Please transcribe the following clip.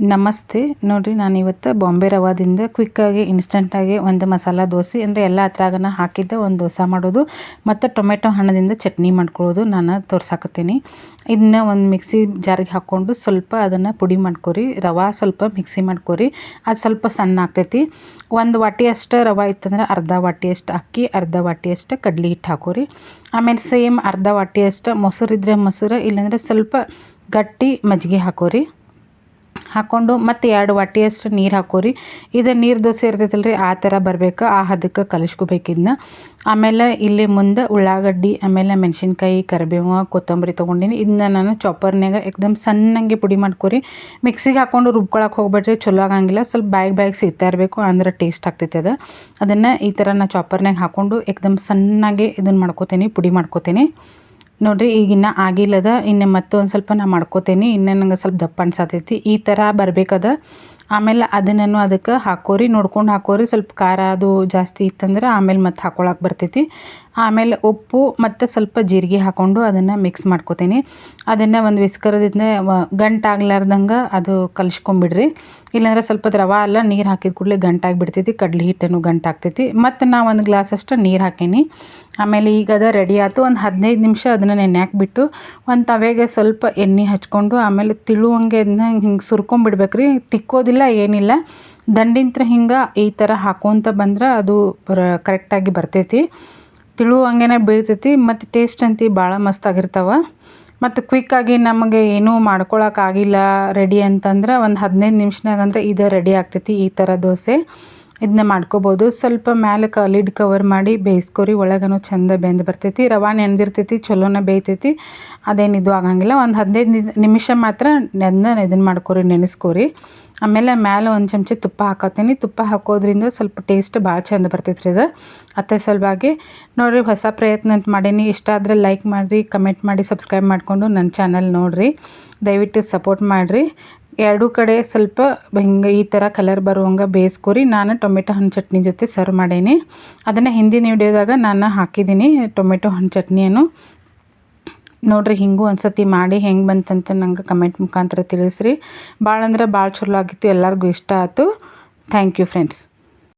ನಮಸ್ತೆ. ನೋಡಿರಿ ನಾನು ಇವತ್ತು ಬಾಂಬೆ ರವಾದಿಂದ ಕ್ವಿಕ್ಕಾಗಿ ಇನ್ಸ್ಟೆಂಟಾಗಿ ಒಂದು ಮಸಾಲ ದೋಸೆ, ಅಂದರೆ ಎಲ್ಲ ಹತ್ರಾಗನ ಹಾಕಿದ್ದ ಒಂದು ದೋಸೆ ಮಾಡೋದು. ಮತ್ತು ಟೊಮೆಟೊ ಹಣ್ಣದಿಂದ ಚಟ್ನಿ ಮಾಡ್ಕೊಳ್ಳೋದು ನಾನು ತೋರ್ಸಾಕತ್ತೀನಿ. ಇದನ್ನ ಒಂದು ಮಿಕ್ಸಿ ಜಾರಿಗೆ ಹಾಕ್ಕೊಂಡು ಸ್ವಲ್ಪ ಅದನ್ನು ಪುಡಿ ಮಾಡ್ಕೊರಿ, ರವೆ ಸ್ವಲ್ಪ ಮಿಕ್ಸಿ ಮಾಡ್ಕೊರಿ, ಅದು ಸ್ವಲ್ಪ ಸಣ್ಣ ಆಗ್ತೈತಿ. ಒಂದು ವಾಟಿಯಷ್ಟು ರವೆ ಇತ್ತಂದ್ರೆ ಅರ್ಧ ವಾಟಿಯಷ್ಟು ಅಕ್ಕಿ, ಅರ್ಧ ವಾಟಿಯಷ್ಟು ಕಡ್ಲಿ ಹಿಟ್ಟು ಹಾಕೋರಿ. ಆಮೇಲೆ ಸೇಮ್ ಅರ್ಧ ವಾಟಿಯಷ್ಟು ಮೊಸರು ಇದ್ದರೆ ಮೊಸರು, ಇಲ್ಲಾಂದರೆ ಸ್ವಲ್ಪ ಗಟ್ಟಿ ಮಜ್ಜಿಗೆ ಹಾಕೋರಿ. ಹಾಕ್ಕೊಂಡು ಮತ್ತು ಎರಡು ವಾಟಿಯಷ್ಟು ನೀರು ಹಾಕೋರಿ. ಇದು ನೀರು ದೋಸೆ ಇರ್ತೈತಲ್ಲ ರೀ ಆ ಥರ ಬರಬೇಕು. ಆ ಹದಕ್ಕೆ ಕಲಿಸ್ಕೋಬೇಕು ಇದನ್ನ ಆಮೇಲೆ ಇಲ್ಲಿ ಮುಂದೆ ಉಳ್ಳಾಗಡ್ಡಿ, ಆಮೇಲೆ ಮೆಣಸಿನ್ಕಾಯಿ ಕರಿಬೇವು ಕೊತ್ತಂಬರಿ ತೊಗೊಂಡಿನಿ. ಇದನ್ನ ನಾನು ಚಾಪರ್ನಾಗ ಏಕ್ದಮ್ ಸಣ್ಣಂಗೆ ಪುಡಿ ಮಾಡ್ಕೊರಿ. ಮಿಕ್ಸಿಗೆ ಹಾಕ್ಕೊಂಡು ರುಬ್ಕೊಳಕ್ಕೆ ಹೋಗ್ಬೇಡ್ರಿ, ಚಲೋ ಆಗಂಗಿಲ್ಲ. ಸ್ವಲ್ಪ ಬ್ಯಾಗ್ ಬ್ಯಾಗ್ ಸಿಗ್ತಾ ಇರಬೇಕು, ಅಂದ್ರೆ ಟೇಸ್ಟ್ ಆಗ್ತೈತೆ ಅದು. ಅದನ್ನು ಈ ಥರ ನಾನು ಚಾಪರ್ನಾಗ ಹಾಕ್ಕೊಂಡು ಏಕ್ದಮ್ ಸಣ್ಣಗೆ ಇದನ್ನು ಮಾಡ್ಕೋತೀನಿ, ಪುಡಿ ಮಾಡ್ಕೋತೀನಿ. ನೋಡಿರಿ, ಈಗ ಇನ್ನೂ ಆಗಿಲ್ಲದ, ಇನ್ನು ಮತ್ತೊಂದು ಸ್ವಲ್ಪ ನಾ ಮಾಡ್ಕೋತೀನಿ. ಇನ್ನೂ ನಂಗೆ ಸ್ವಲ್ಪ ದಪ್ಪ ಅನ್ಸತೈತಿ. ಈ ಥರ ಬರಬೇಕದ. ಆಮೇಲೆ ಅದನ್ನು ಅದಕ್ಕೆ ಹಾಕೋರಿ, ನೋಡ್ಕೊಂಡು ಹಾಕೋರಿ. ಸ್ವಲ್ಪ ಖಾರ ಅದು ಜಾಸ್ತಿ ಇತ್ತಂದ್ರೆ ಆಮೇಲೆ ಮತ್ತೆ ಹಾಕೊಳಕ್ಕೆ ಬರ್ತೈತಿ. ಆಮೇಲೆ ಉಪ್ಪು ಮತ್ತು ಸ್ವಲ್ಪ ಜೀರಿಗೆ ಹಾಕ್ಕೊಂಡು ಅದನ್ನು ಮಿಕ್ಸ್ ಮಾಡ್ಕೋತೀನಿ. ಅದನ್ನು ಒಂದು ವಿಸ್ಕರದಿಂದ ಗಂಟಾಗ್ಲಾರ್ದಂಗೆ ಅದು ಕಲಿಸ್ಕೊಂಬಿಡ್ರಿ. ಇಲ್ಲಾಂದ್ರೆ ಸ್ವಲ್ಪ ರವೆ ಅಲ್ಲ, ನೀರು ಹಾಕಿದ ಕೂಡಲೇ ಗಂಟಾಗಿ ಬಿಡ್ತೈತಿ ಕಡ್ಲೆ ಹಿಟ್ಟನ್ನು ಗಂಟಾಗ್ತೈತಿ. ಮತ್ತು ನಾ ಒಂದು ಗ್ಲಾಸ್ ಅಷ್ಟು ನೀರು ಹಾಕೀನಿ. ಆಮೇಲೆ ಈಗ ಅದು ರೆಡಿ ಆಯ್ತು ಒಂದು ಹದಿನೈದು ನಿಮಿಷ ಅದನ್ನು ನೆನೆ ಬಿಟ್ಟು ಒಂದು ತವೆಗೆ ಸ್ವಲ್ಪ ಎಣ್ಣೆ ಹಚ್ಕೊಂಡು ಆಮೇಲೆ ತಿಳುವಂಗೆ ಅದನ್ನ ಹಿಂಗೆ ಸುರ್ಕೊಂಬಿಡ್ಬೇಕು ರೀ ತಿಕ್ಕೋದಿಲ್ಲ, ಏನಿಲ್ಲ. ದಂಡಿಂತ್ರ ಹಿಂಗೆ ಈ ಥರ ಹಾಕೋಂತ ಬಂದ್ರೆ ಅದು ಕರೆಕ್ಟಾಗಿ ಬರ್ತೈತಿ. ತಿಳುವಂಗೆ ಬೀಳ್ತೈತಿ, ಮತ್ತು ಟೇಸ್ಟ್ ಅಂತಿ ಭಾಳ ಮಸ್ತಾಗಿರ್ತಾವೆ ಮತ್ತು ಕ್ವಿಕ್ಕಾಗಿ ನಮಗೆ ಏನೂ ಮಾಡ್ಕೊಳಕ್ಕಾಗಿಲ್ಲ ರೆಡಿ ಅಂತಂದ್ರೆ ಒಂದು ಹದಿನೈದು ನಿಮಿಷನಾಗ ಅಂದ್ರೆ ಇದು ರೆಡಿ ಆಗ್ತೈತಿ ಈ ಥರ ದೋಸೆ. ಇದನ್ನ ಮಾಡ್ಕೋಬೋದು. ಸ್ವಲ್ಪ ಮ್ಯಾಲೆ ಕ, ಲಿಡ್ ಕವರ್ ಮಾಡಿ ಬೇಯಿಸ್ಕೊರಿ, ಒಳಗನು ಚಂದ ಬೆಂದು ಬರ್ತೈತಿ. ರವೆ ನೆನೆದಿರ್ತೈತಿ ಚಲೋನ ಬೇಯ್ತೈತಿ. ಅದೇನು ಇದು ಆಗಂಗಿಲ್ಲ. ಒಂದು ಹದಿನೈದು ನಿಮಿಷ ಮಾತ್ರ ನೆನ್ನ ಇದನ್ನ ಮಾಡ್ಕೊರಿ, ನೆನೆಸ್ಕೊರಿ. ಆಮೇಲೆ ಮ್ಯಾಲೆ ಒಂದು ಚಮಚ ತುಪ್ಪ ಹಾಕೋತೀನಿ. ತುಪ್ಪ ಹಾಕೋದ್ರಿಂದ ಸ್ವಲ್ಪ ಟೇಸ್ಟ್ ಭಾಳ ಚಂದ ರೀ ಅದು ಅದ್ರ ಸಲುವಾಗಿ ನೋಡಿರಿ, ಹೊಸ ಪ್ರಯತ್ನ ಅಂತ ಮಾಡೀನಿ. ಇಷ್ಟ ಆದರೆ ಲೈಕ್ ಮಾಡಿರಿ, ಕಮೆಂಟ್ ಮಾಡಿ, ಸಬ್ಸ್ಕ್ರೈಬ್ ಮಾಡಿಕೊಂಡು ನನ್ನ ಚಾನಲ್ ನೋಡಿರಿ. ದಯವಿಟ್ಟು ಸಪೋರ್ಟ್ ಮಾಡಿರಿ. ಎರಡೂ ಕಡೆ ಸ್ವಲ್ಪ ಹಿಂಗೆ ಈ ಥರ ಕಲರ್ ಬರುವಂಗೆ ಬೇಯಿಸ್ಕೊರಿ. ನಾನು ಟೊಮೆಟೊ ಹಣ್ಣು ಚಟ್ನಿ ಜೊತೆ ಸರ್ವ್ ಮಾಡೀನಿ. ಅದನ್ನು ಹಿಂದಿನ ವಿಡಿಯೋದಾಗ ನಾನು ಹಾಕಿದ್ದೀನಿ ಟೊಮೆಟೊ ಹಣ್ಣು ಚಟ್ನಿಯನ್ನು. ನೋಡಿರಿ ಹಿಂಗೂ ಒಂದು ಸತಿ ಮಾಡಿ ಹೆಂಗೆ ಬಂತಂತ ನಂಗೆ ಕಮೆಂಟ್ ಮುಖಾಂತರ ತಿಳಿಸ್ರಿ. ಭಾಳ ಅಂದ್ರೆ ಭಾಳ ಚಲೋ ಆಗಿತ್ತು, ಎಲ್ಲರಿಗೂ ಇಷ್ಟ ಆಯಿತು. Thank you friends.